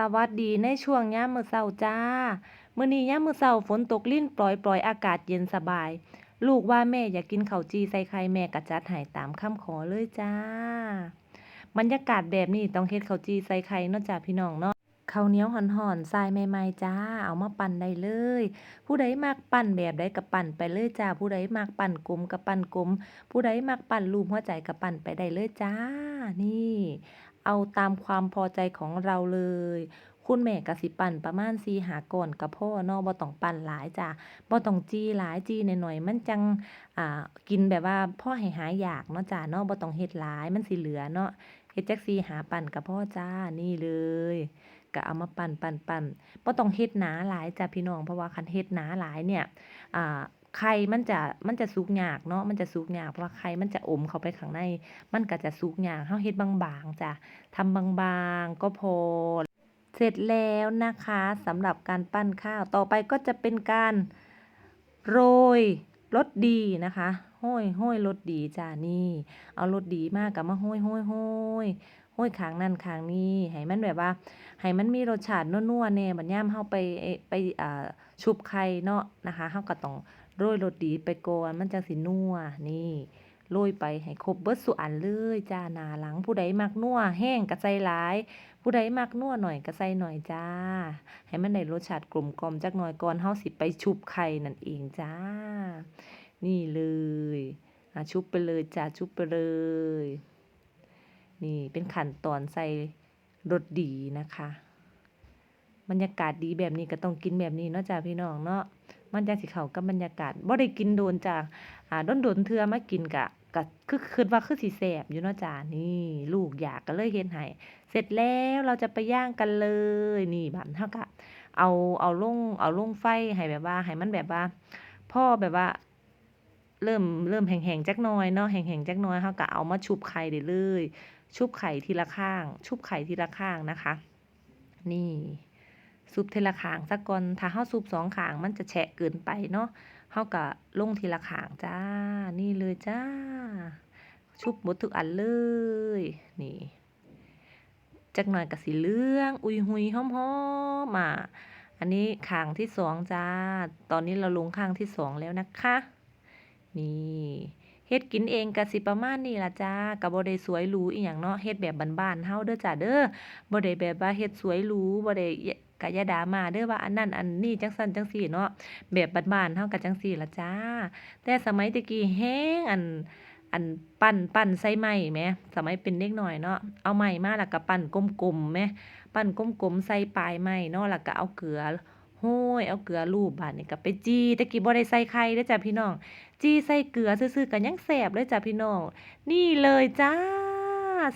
สวัสดีในช่วงยามมื้อเช้าจ้า มื้อนี้ยามมื้อเช้าฝนตกลิ่นปล่อยๆอยอากาศเย็นสบาย ลูกว่าแม่อยากกินข้าวจีใส่ไข่แม่ก็จัดให้ตามคำขอเลยจ้า บรรยากาศแบบนี้ต้องเฮ็ดข้าวจีใส่ไข่เนาะจ้าพี่น้องเนาะข้าวเหนียวร้อนๆทรายใหม่ๆจ้า เอามาปั่นได้เลย ผู้ใดมักปั่นแบบใดก็ปั่นไปเลยจ้า ผู้ใดมักปั่นกลมก็ปั่นกลม ผู้ใดมักปั่นรูปหัวใจก็ปั่นไปได้เลยจ้า นี่ เอาตามความพอใจของเราเลย คุณแม่ก็สิปั่นประมาณ4-5ก้อนก็พอเนาะบ่ต้องปั่นหลายจ้าบ่ต้องจี้หลายจี้น้อยๆมันจังอ่ากินแบบว่าพ่อให้หายอยากเนาะจ้าเนาะบ่ต้องเฮ็ดหลายมันสิเหลือเนาะเฮ็ดจัก4-5ปั่นก็พอจ้านี่เลยก็เอามาปั่นๆๆบ่ต้องเฮ็ดหนาหลายจ้าพี่น้องเพราะว่าคันเฮ็ดหนาหลายเนี่ยอ่า ไข่มันจะมันจะสุกยากเนาะมันจะสุกยากเพราะว่าไข่มันจะอมเข้าไปข้างใน มันก็จะสุกยากเราเฮ็ดบางๆจ้าทำบางๆ ก็พอ เสร็จแล้วนะคะสำหรับการปั้นข้าวต่อไปก็จะเป็นการโรยรสดีนะคะห้อยห้อยรสดีจ้านี่ เอารสดีมาก็มาโห้อยๆๆโห้อยข้างนั้นข้างนี้ให้มันแบบว่าให้มันมีรสชาตินัวๆแหน่บัดยามเราไปไปอ่าชุบไข่เนาะนะคะเราก็ต้อง โรยรสดีไปก่อนมันจังสินัวนี่โรยไปให้ครบเบิดซุอันเลยจ้าหนาหลังผู้ใดมักนัวแรงก็ใส่หลาย ผู้ใดมักนัวหน้อยก็ใส่น้อยจ้า ให้มันได้รสชาติกลมกลมจักหน่อยก่อนเราสิไปชุบไข่นั่นเองจ้า นี่เลยอ่าชุบไปเลยจ้าชุบไปเลย นี่เป็นขั้นตอนใส่รสดีนะคะ บรรยากาศดีแบบนี้ก็ต้องกินแบบนี้เนาะจ้าพี่น้องเนาะมันจังสิเข้ากับบรรยากาศบ่ได้กินโดนจ้าอ่าโดนๆเทือมากินก็ก็คือคิดว่าคือสิแซ่บอยู่เนาะจ้านี่ลูกอยากก็เลยเฮ็ดให้เสร็จแล้วเราจะไปย่างกันเลยนี่บัดเราก็เอาเอาลงเอาลงไฟให้แบบว่าให้มันแบบว่า พ่อแบบว่า เริ่มเริ่มแห้งๆจักหน่อยเนาะแห้งๆจักหน่อยเราก็เอามาชุบไข่ได้เลย ชุบไข่ทีละข้าง ชุบไข่ทีละข้างนะคะ นี่ สุบทีละขางซะก่อนถ้าเราสุบ2ข้างมันจะแฉะเกินไปเนาะเราก็ลงทีละขางจ้า นี่เลยจ้า ชุบหมดทุกอันเลย นี่จักหน่อยก็สิเหลือง อุยหุยหอมๆอ่าอันนี้ข้างที่2จ้า ตอนนี้เราลงข้างที่2แล้วนะคะ นี่เฮ็ดกินเองก็สิประมาณนี้ล่ะจ้าก็บ่ได้สวยหรูอิหยังเนาะเฮ็ดแบบบ้านๆเราเด้อจ้าเด้อบ่ได้แบบว่าเฮ็ดสวยหรูบ่ได้ย ก็ย่าดามาเด้อว่าอันนั้นอันนี้จังซั้นจังซี้เนาะแบบบ้านๆเราก็จั่งซี้ล่ะจ้า แต่สมัยต่กี้แรงอันอันปั้นปั้นใส่ไม้แหมสมัยเป็นเด็กหน้อยเนาะเอาไม้มาแล้วก็ปั้นกลมๆแหมปั้นกลมๆใส่ปลายไม้เนาะแล้วก็เอาเกลือโห้ยเอาเกลือลูบบัดนี้ก็ไปจีต่กี้บ่ได้ใส่ไข่เด้อจ้าพี่น้อง จีใส่เกลือซื่อๆก็ยังแซ่บเลยจ้าพี่น้อง นี่เลยจ้า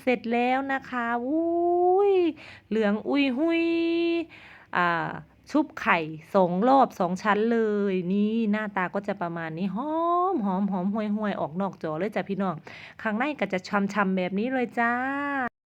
เสร็จแล้วนะคะอุ้ยเหลืองอุ้ยหุยอ่าชุบไข่สองรอบสองชั้นเลย นี่หน้าตาก็จะประมาณนี้หอมหอมหอมห่วยๆออกนอกจอเลยจ้ะพี่น้องข้างในก็จะชำชำแบบนี้เลยจ้า